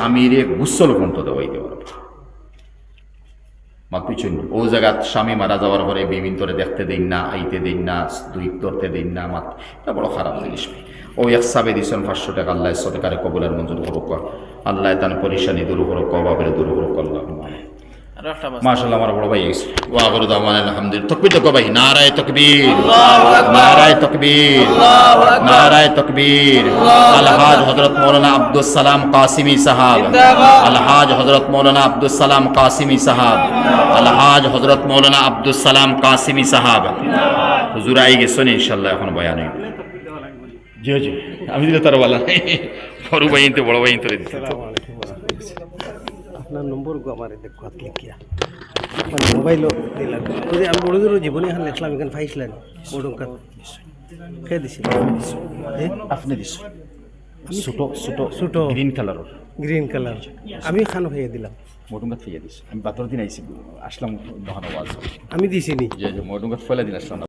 স্বামীরে গুসল পর্যন্ত দেওয়াইতে পারবে মা পিছন ও জায়গা স্বামী মারা যাওয়ার পরে বিবিন তোরে দেখতে দিন না, আইতে দিন না দুই ধরতে দিন না, মাত, এটা বড় খারাপ জিনিস। ও এক সাবে দিছেন পাঁচশো টাকা, আল্লাহ সরকারে কবলের মঞ্জুর করুক। আল্লাহ তান পরিশানি দূর করুক অভাবের দূর করুক, আল্লাহ। মাশাআল্লাহ আমার বড় ভাই এসে ওয়া আখরু দাওয়ানা আলহামদুলিল্লাহ। তাকবীর তো ভাই নারায়ে তাকবীর। নারায়ে তাকবীর। নারায়ে তাকবীর। আলহাজ হযরত মাওলানা আব্দুস সালাম কাসিমি সাহাব। আলহাজ হযরত মাওলানা আব্দুস সালাম কাসিমি সাহাব। আলহাজ হযরত মাওলানা আব্দুস সালাম কাসিমি সাহাব। হুজুর আই গেছেন ইনশাআল্লাহ এখন বয়ান হইবে। জি জি। আমি দিলে তার বলা বড় ভাই তো বড় ভাই তো আপনার নম্বর গো আমার দেখো হাত লিখিয়া। আমার মোবাইলও দিলাম যদি আমি বড় দূর জীবনে এখন লেখলাম এখানে ফাইছিলেন বড়ঙ্কা কে দিছিল? আপনি দিছ। ছোট ছোট ছোট। গ্রিন কালারের গ্রিন কালার আমি খান ভাইয়া দিলাম। মডুঙ্গাত ফেয়ে দিস আমি বাতর দিন আইসি আসলাম দোকান আওয়াজ আমি দিছিনি যে যে মডুঙ্গাত ফেলে দিন আসলাম।